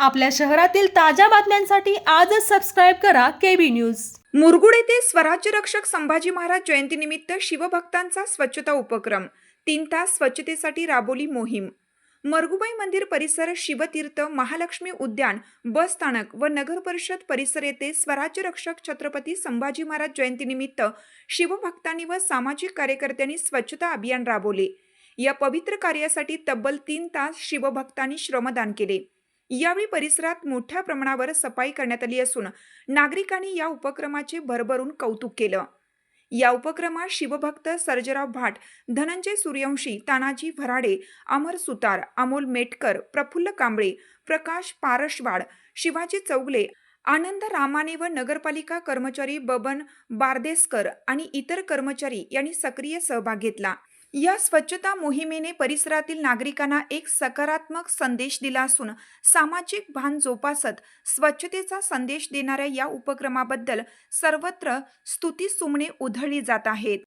आपल्या शहरातील ताज्या बातम्यांसाठी आजच सबस्क्राईब करा केबी न्यूज मुरगुड येथे स्वराज्य रक्षक संभाजी महाराज जयंतीनिमित्त शिवभक्तांचा स्वच्छता उपक्रम तीन तास स्वच्छतेसाठी राबवली मोहीम. मरगुबाई मंदिर परिसर शिवतीर्थ महालक्ष्मी उद्यान बस स्थानक व नगर परिषद परिसर येथे स्वराज्य रक्षक छत्रपती संभाजी महाराज जयंतीनिमित्त शिवभक्तांनी व सामाजिक कार्यकर्त्यांनी स्वच्छता अभियान राबवले. या पवित्र कार्यासाठी तब्बल तीन तास शिवभक्तांनी श्रमदान केले. यावेळी परिसरात मोठ्या प्रमाणावर सफाई करण्यात आली असून नागरिकांनी या उपक्रमाचे भरभरून कौतुक केलं. या उपक्रमात शिवभक्त सर्जराव भाट धनंजय सूर्यवंशी तानाजी भराडे अमर सुतार अमोल मेटकर प्रफुल्ल कांबळे प्रकाश पारशवाड शिवाजी चौगले आनंद रामाने व नगरपालिका कर्मचारी बबन बारदेसकर आणि इतर कर्मचारी यांनी सक्रिय सहभाग घेतला. या स्वच्छता मोहिमेने परिसरातील नागरिकांना एक सकारात्मक संदेश दिला असून सामाजिक भान जोपासत स्वच्छतेचा संदेश देणाऱ्या या उपक्रमाबद्दल सर्वत्र स्तुती सुमणे उधळली जात आहेत.